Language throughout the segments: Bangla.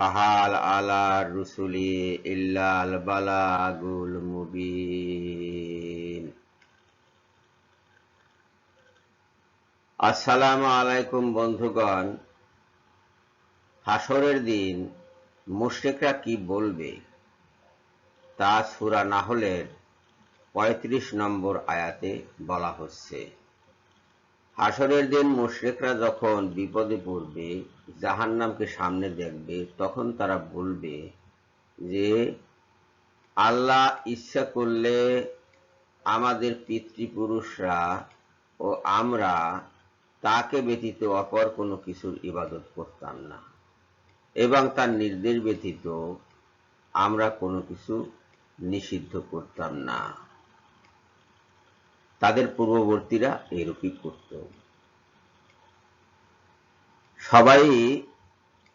ফাহাল আলা রুসুলি ইল্লাল বালাগুল মুবিন। আসসালামু আলাইকুম বন্ধুগণ। হাসরের দিন মুশরিকরা কি বলবে? তা সূরা নাহলের পঁয়ত্রিশ নম্বর আয়াতে বলা হচ্ছে। হাসরের দিন মুশরিকরা যখন বিপদে পড়বে, জাহান্নামকে সামনে দেখবে, তখন তারা বলবে যে, আল্লাহ ইচ্ছা করলে আমাদের পিতৃপুরুষরা ও আমরা তাকে ব্যতীত অপর কোনো কিছুর ইবাদত করতাম না। এবং তার নির্দেশ ব্যতীত আমরা কোনো কিছু নিষিদ্ধ করতাম না। তাদের পূর্ববর্তীরা এরূপই করত। সবাই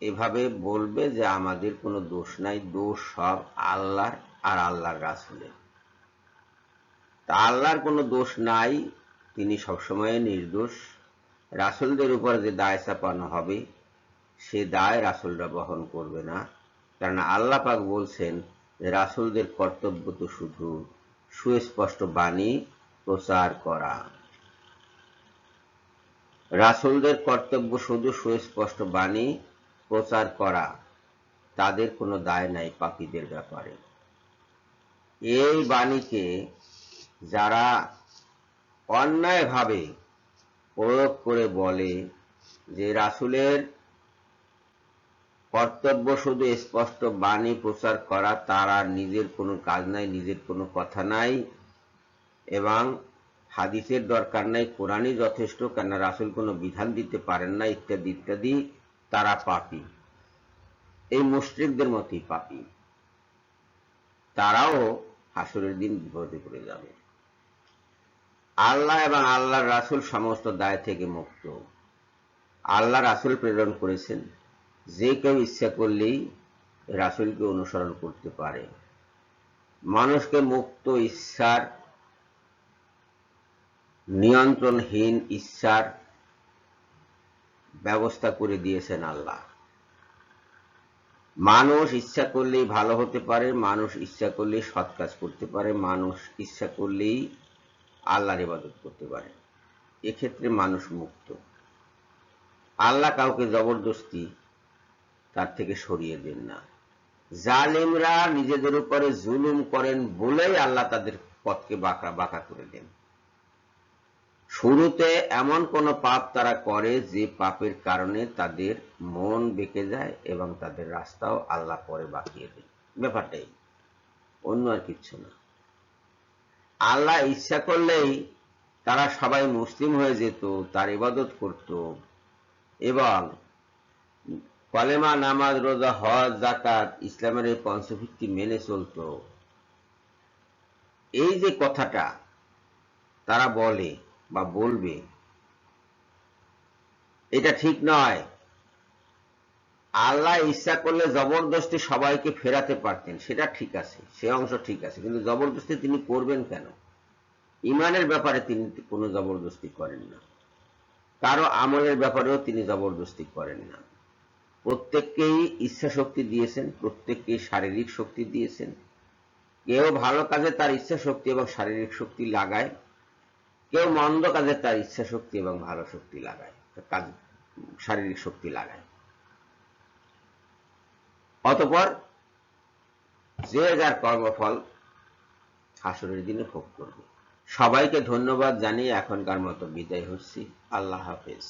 এভাবে বলবে যে, আমাদের কোনো দোষ নাই, দোষ সব আল্লাহর আর আল্লাহর রাসুলের। তা আল্লাহর কোনো দোষ নাই, তিনি সবসময় নির্দোষ। রাসুলদের উপর যে দায় চাপানো হবে, সে দায় রাসুলরা বহন করবে না। কারণ আল্লাহ পাক বলছেন যে, রাসুলদের কর্তব্য তো শুধু সুস্পষ্ট বাণী প্রচার করা। রাসুলদের কর্তব্য শুধু সুস্পষ্ট বাণী প্রচার করা, তাদের কোনো দায় নাই পাপীদের ব্যাপারে। এই বাণীকে যারা অন্যায়ভাবে প্রয়োগ করে বলে যে রাসুলের কর্তব্য শুধু স্পষ্ট বাণী প্রচার করা, তারা নিজের কোনো কাজ নাই, নিজের কোনো কথা নাই এবং হাদিসের দরকার নাই, কোরআনই যথেষ্ট কেন রাসুল কোনো বিধান দিতে পারেন না, ইত্যাদি ইত্যাদি, তারা পাপি। এই মুশ্রিকদের মতোই পাপি। তারাও হাসুরের দিন বিপদে পড়ে যাবে। আল্লাহ এবং আল্লাহর রাসুল সমস্ত দায় থেকে মুক্ত। আল্লাহ রাসুল প্রেরণ করেছেন। যে কেউ ইচ্ছা করলেই রাসুলকে অনুসরণ করতে পারে। মানুষকে মুক্ত ইচ্ছার নিয়ন্ত্রণহীন ইচ্ছার ব্যবস্থা করে দিয়েছেন আল্লাহ। মানুষ ইচ্ছা করলেই ভালো হতে পারে, মানুষ ইচ্ছা করলেই সৎ কাজ করতে পারে, মানুষ ইচ্ছা করলেই আল্লাহর ইবাদত করতে পারে। এক্ষেত্রে মানুষ মুক্ত। আল্লাহ কাউকে জবরদস্তি তার থেকে সরিয়ে দেন না। জালিমরা নিজেদের উপরে জুলুম করেন বলেই আল্লাহ তাদের পথকে বাঁকা বাঁকা করে দেন। শুরুতে এমন কোন পাপ তারা করে যে পাপের কারণে তাদের মন বেঁকে যায় এবং তাদের রাস্তাও আল্লাহ পরে বাঁকিয়ে দেন ব্যাপারটাই অন্য আর কিচ্ছু না। আল্লাহ ইচ্ছা করলেই তারা সবাই মুসলিম হয়ে যেত, তার ইবাদত করত এবং কলেমা, নামাজ, রোজা, হজ জাকাত ইসলামের এই পঞ্চভিত্তি মেনে চলত। এই যে কথাটা তারা বলে বা বলবে। এটা ঠিক নয়। আল্লাহ ইচ্ছা করলে জবরদস্তি সবাইকে ফেরাতে পারতেন, সেটা ঠিক আছে, সে অংশ ঠিক আছে, কিন্তু জবরদস্তি তিনি করবেন কেন? ইমানের ব্যাপারে তিনি কোনো জবরদস্তি করেন না। কারও আমলের ব্যাপারেও তিনি জবরদস্তি করেন না। প্রত্যেককেই ইচ্ছা শক্তি দিয়েছেন, প্রত্যেককেই শারীরিক শক্তি দিয়েছেন। কেউ ভালো কাজে তার ইচ্ছা শক্তি এবং শারীরিক শক্তি লাগায় কেউ মন্দ কাজে তার ইচ্ছা শক্তি এবং ভালো শক্তি লাগায়, কাজ, শারীরিক শক্তি লাগায়। অতপর যে যার কর্মফল আসরের দিনে ভোগ করবে। সবাইকে ধন্যবাদ জানিয়ে এখনকার মতো বিদায় হচ্ছি। আল্লাহ হাফেজ।